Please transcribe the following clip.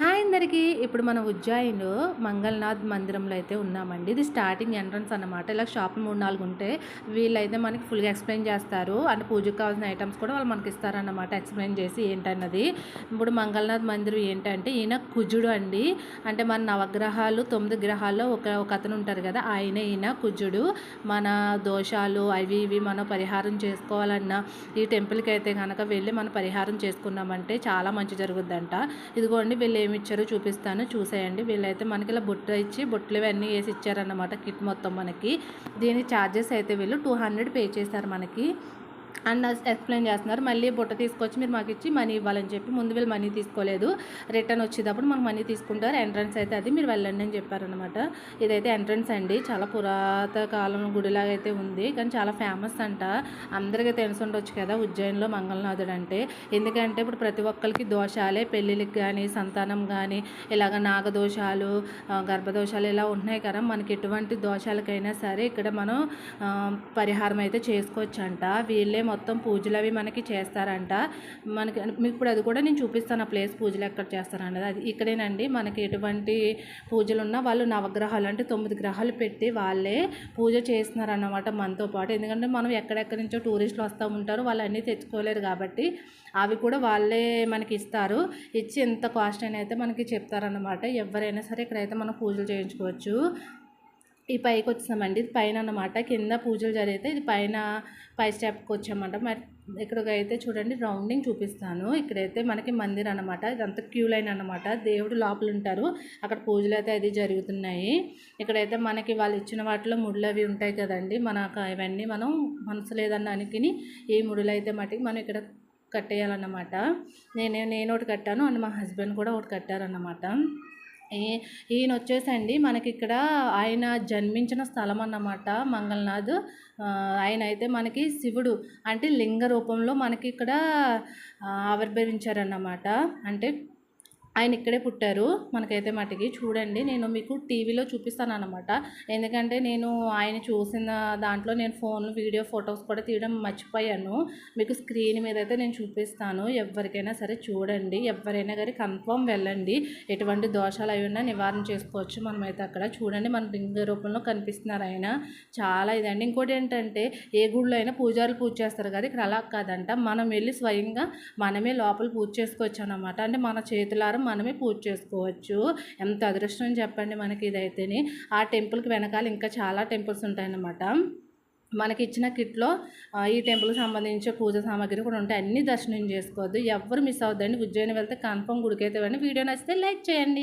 Ha! Hi అందరికీ ఇప్పుడు మన ఉజ్జాయిన్ మంగళనాథ్ మందిరంలో అయితే ఉన్నామండి. ఇది స్టార్టింగ్ ఎంట్రన్స్ అన్నమాట. ఇలా షాప్ మూడు నాలుగు ఉంటే వీళ్ళైతే మనకి ఫుల్గా ఎక్స్ప్లెయిన్ చేస్తారు. అంటే పూజకు కావాల్సిన ఐటమ్స్ కూడా వాళ్ళు మనకి ఇస్తారన్నమాట ఎక్స్ప్లెయిన్ చేసి ఏంటన్నది. ఇప్పుడు మంగళనాథ్ మందిరం ఏంటంటే ఈయన కుజుడు అండి. అంటే మన నవగ్రహాలు తొమ్మిది గ్రహాల్లో ఒక ఒక అతను ఉంటారు కదా ఆయన ఈయన కుజుడు. మన దోషాలు అవి ఇవి మనం పరిహారం చేసుకోవాలన్నా ఈ టెంపుల్కి అయితే కనుక వెళ్ళి మనం పరిహారం చేసుకున్నామంటే చాలా మంచి జరుగుద్దంట. ఇదిగోండి వీళ్ళు ఏమి ఇచ్చారో చూపిస్తాను. చూసేయండి. వీళ్ళైతే మనకి ఇలా బుట్ట ఇచ్చి బుట్టలు ఇవన్నీ వేసి ఇచ్చారన్నమాట కిట్ మొత్తం మనకి. దీని ఛార్జెస్ అయితే వీళ్ళు టూ హండ్రెడ్ పే చేశారు మనకి. అండ్ ఎక్స్ప్లెయిన్ చేస్తున్నారు మళ్ళీ బుట్ట తీసుకొచ్చి మీరు మాకు ఇచ్చి మనీ ఇవ్వాలని చెప్పి ముందు వీళ్ళు మనీ తీసుకోలేదు. రిటర్న్ వచ్చేటప్పుడు మనకు మనీ తీసుకుంటారు ఎంట్రన్స్ అయితే అది మీరు వెళ్ళండి అని చెప్పారనమాట ఇదైతే ఎంట్రన్స్ అండి చాలా పురాత కాలం గుడిలాగా అయితే ఉంది కానీ చాలా ఫేమస్ అంట. అందరికీ తెలిసి ఉండొచ్చు కదా ఉజ్జయిన్లో మంగళనాథుడు అంటే. ఎందుకంటే ఇప్పుడు ప్రతి ఒక్కరికి దోషాలే పెళ్ళిళ్ళకి కానీ సంతానం కానీ ఇలాగ నాగదోషాలు గర్భదోషాలు ఇలా ఉంటున్నాయి కదా. మనకి ఎటువంటి దోషాలకైనా సరే ఇక్కడ మనం పరిహారం అయితే చేసుకోవచ్చు అంట వీళ్ళే మొత్తం పూజలు అవి మనకి చేస్తారంట. మనకి మీకు ఇప్పుడు అది కూడా నేను చూపిస్తాను. ఆ ప్లేస్ పూజలు ఎక్కడ చేస్తారన్నది. అది ఇక్కడేనండి. మనకి ఎటువంటి పూజలు ఉన్నా వాళ్ళు నవగ్రహాలు అంటే తొమ్మిది గ్రహాలు పెట్టి వాళ్ళే పూజ చేస్తున్నారన్నమాట మనతో పాటు. ఎందుకంటే మనం ఎక్కడెక్కడి నుంచో టూరిస్టులు వస్తూ ఉంటారు. వాళ్ళు అన్నీ తెచ్చుకోలేరు కాబట్టి అవి కూడా వాళ్ళే మనకి ఇస్తారు. ఇచ్చి ఎంత కాస్ట్ అని అయితే మనకి చెప్తారన్నమాట. ఎవరైనా సరే ఇక్కడైతే మనం పూజలు చేయించుకోవచ్చు. ఈ పైకి వచ్చామండి ఇది పైన అన్నమాట కింద పూజలు జరిగితే ఇది పైన పై స్టెప్కి వచ్చామంట మరి ఇక్కడికి అయితే చూడండి రౌండింగ్ చూపిస్తాను. ఇక్కడైతే మనకి మందిర్ అనమాట ఇదంతా క్యూ లైన్ అన్నమాట. దేవుడు లోపల ఉంటారు అక్కడ పూజలు అయితే అది జరుగుతున్నాయి. ఇక్కడైతే మనకి వాళ్ళు ఇచ్చిన వాటిలో ముడులు అవి ఉంటాయి కదండి. మనకు ఇవన్నీ మనం మనసు లేదన్నానికి అనుకుని ఈ ముడులు అయితే మటుకు మనం ఇక్కడ కట్టేయాలన్నమాట. నేను నేను ఒకటి కట్టాను. అండ్ మా హస్బెండ్ కూడా ఒకటి కట్టారన్నమాట. ఈయన వచ్చేసండి మనకి ఇక్కడ ఆయన జన్మించిన స్థలం అన్నమాట మంగళనాథ్. ఆయన అయితే మనకి శివుడు అంటే లింగ రూపంలో మనకి ఇక్కడ ఆవిర్భవించారన్నమాట. అంటే ఆయన ఇక్కడే పుట్టారు. మనకైతే మటుకి చూడండి. నేను మీకు టీవీలో చూపిస్తాను అనమాట ఎందుకంటే నేను ఆయన చూసిన దాంట్లో నేను ఫోన్ వీడియో ఫొటోస్ కూడా తీయడం మర్చిపోయాను. మీకు స్క్రీన్ మీద అయితే నేను చూపిస్తాను. ఎవరికైనా సరే చూడండి. ఎవరైనా కానీ కన్ఫర్మ్ వెళ్ళండి. ఎటువంటి దోషాలు అవి ఉన్నా నివారణ చేసుకోవచ్చు మనమైతే అక్కడ. చూడండి మన లింగ రూపంలో కనిపిస్తున్నారు ఆయన. చాలా ఇదండి. ఇంకోటి ఏంటంటే ఏ గుడిలో అయినా పూజారులు పూజ చేస్తారు కదా. ఇక్కడ అలా కాదంట. మనం వెళ్ళి స్వయంగా మనమే లోపల పూజ చేసుకోవచ్చు అనమాట అంటే మన చేతులారా మనమే పూజ చేసుకోవచ్చు. ఎంత అదృష్టం చెప్పండి మనకి ఇదైతేనే. ఆ టెంపుల్కి వెనకాల ఇంకా చాలా టెంపుల్స్ ఉంటాయన్నమాట. మనకి ఇచ్చిన కిట్లో ఈ టెంపుల్కి సంబంధించిన పూజ సామాగ్రి కూడా ఉంటాయి. అన్ని దర్శనం చేసుకోవద్దు. ఎవరు మిస్ అవుద్దండి. ఉజ్జయిని వెళ్తే కన్ఫర్మ్ గుడికైతే వెళ్ళండి. వీడియో నచ్చితే లైక్ చేయండి.